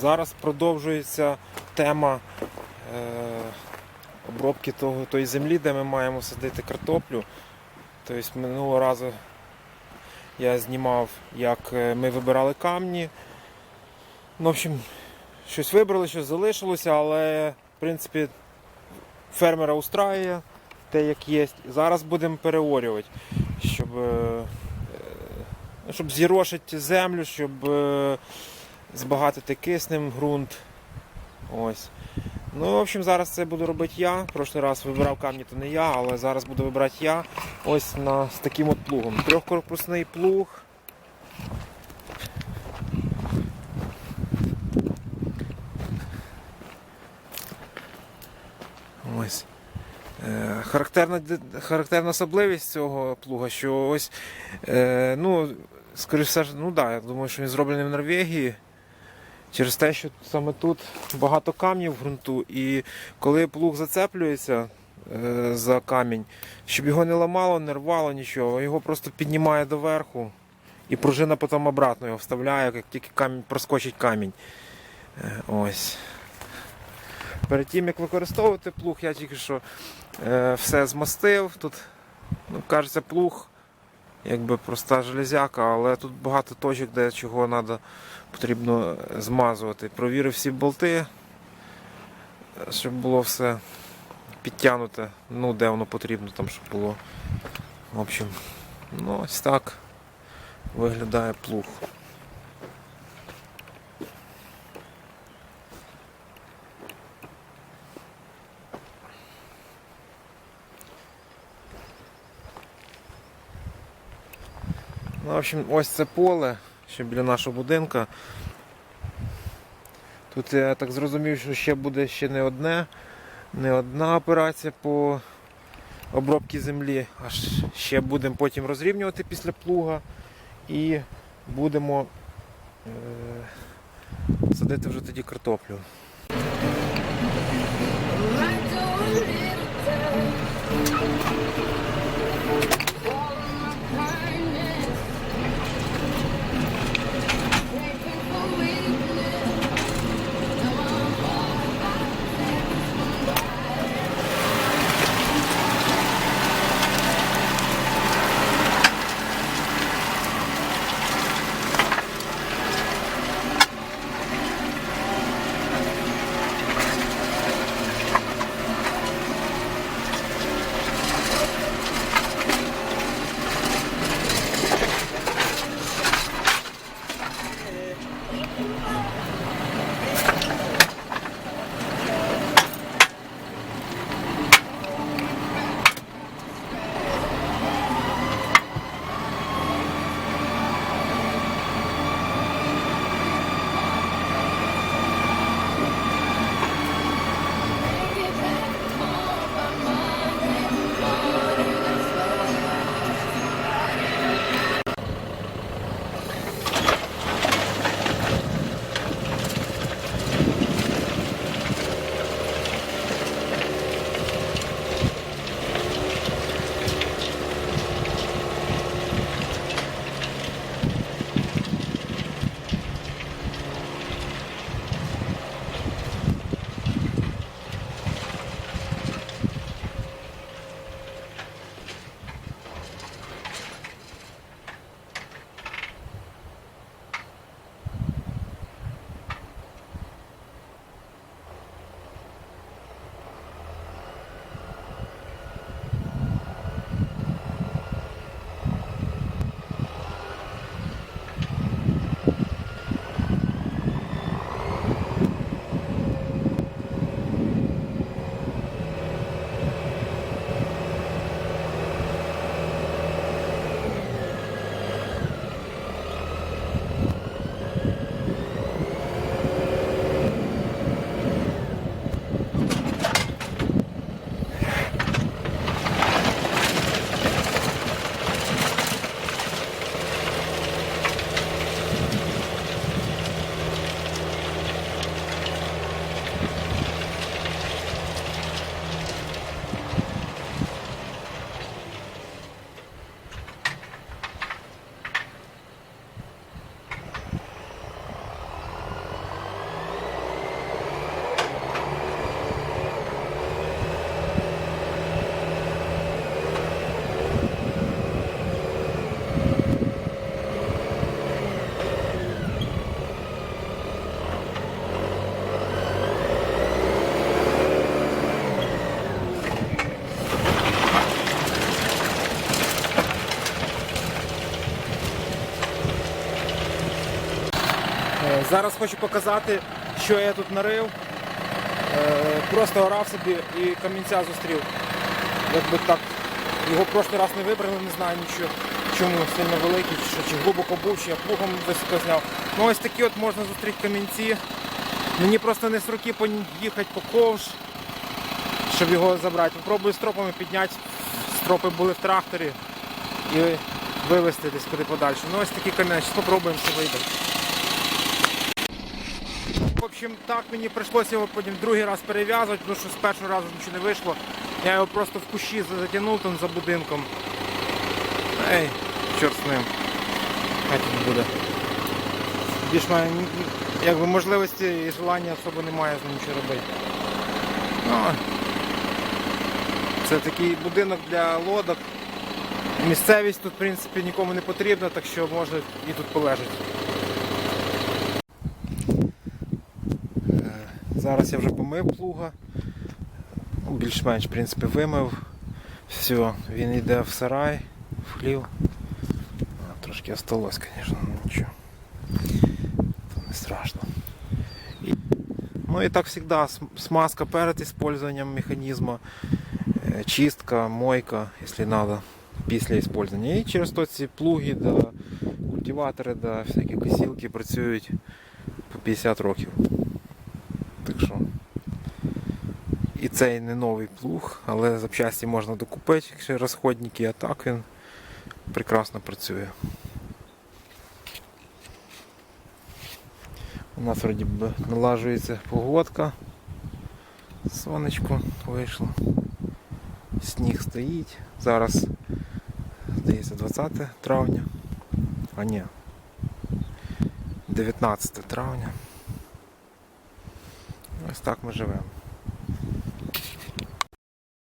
Зараз продовжується тема е, обробки того, тої землі, де ми маємо садити картоплю. Тобто минулого разу я знімав, як е, ми вибирали камні. Ну, в общем, щось вибрали, щось залишилося, але в принципі фермера устраює те, як є. Зараз будемо переорювати, щоб, е, е, щоб зірошити землю, щоб. е, збагатити киснем ґрунт. Ось. Ну, в общем, зараз це буду робити я. Прошлий раз вибирав камні, то не я, але зараз буду вибирати я. Ось на, з таким от плугом. Трьохкорпусний плуг. Ось. Е, Характерна, характерна особливість цього плуга, що ось, е, ну, скоріш все, ж, ну да, я думаю, що він зроблений в Норвегії. Через те, що саме тут багато камнів в ґрунту, і коли плуг зацеплюється е, за камінь, щоб його не ламало, не рвало нічого, його просто піднімає доверху, і пружина потім обратно його вставляє, як тільки камінь, проскочить камінь. Е, ось. Перед тим як використовувати плуг, я тільки що е, все змастив. Тут, ну, кажеться, плуг, якби проста железяка, але тут багато точок, де чого треба потрібно змазувати. Провірив всі болти, щоб було все підтягнуте, ну де воно потрібно, там щоб було. В общем, ну ось так виглядає плуг. Ну, в общем, ось це поле, ще біля нашого будинка. Тут я так зрозумів, що ще буде ще не одне, не одна операція по обробці землі, а ще будемо потім розрівнювати після плуга і будемо е, садити вже тоді картоплю. Зараз хочу показати, що я тут нарив. Е, Просто орав собі і камінця зустрів. Якби так. Його в прошлий раз не вибрали, не знаю нічого. Чому сильно великий, чи, чи глибоко був, чи я плугом високо зняв. Ну ось такі от можна зустріти камінці. Мені просто не з руки поїхати по ковш, щоб його забрати. Попробую стропами підняти. Стропи були в тракторі і вивезти десь куди подальше. Ну ось такі камінці. Спробуємо, що вийде. Общем, так мені прийшлося його потім другий раз перев'язувати, тому що з першого разу нічого не вийшло. Я його просто в кущі затягнув там за будинком. Ей, чорт з ним. Хай тут буде. Більш ні- якби можливості і желання особо немає з ним нічого робити. Ну, це такий будинок для лодок. Місцевість тут, в принципі, нікому не потрібна, так що можна і тут полежати. Е, Зараз я вже помив плуга. Ну, Більш-менш, в принципі, вимив. Все, він йде в сарай, в хлів. Трошки осталось, звісно, ну нічого. Це не страшно. І, ну і так завжди, смазка перед использованием механізму, е, чистка, мойка, якщо треба, після использования. І через то ці плуги, да, культиватори, да, всякі косілки працюють по 50 років. Так що. І цей не новий плуг, але запчасті можна докупити, якщо розходники, а так він прекрасно працює. У нас вроді би налажується погодка. Сонечко вийшло. Сніг стоїть. Зараз, здається, 20 травня. А ні. 19 травня. Ось так ми живемо.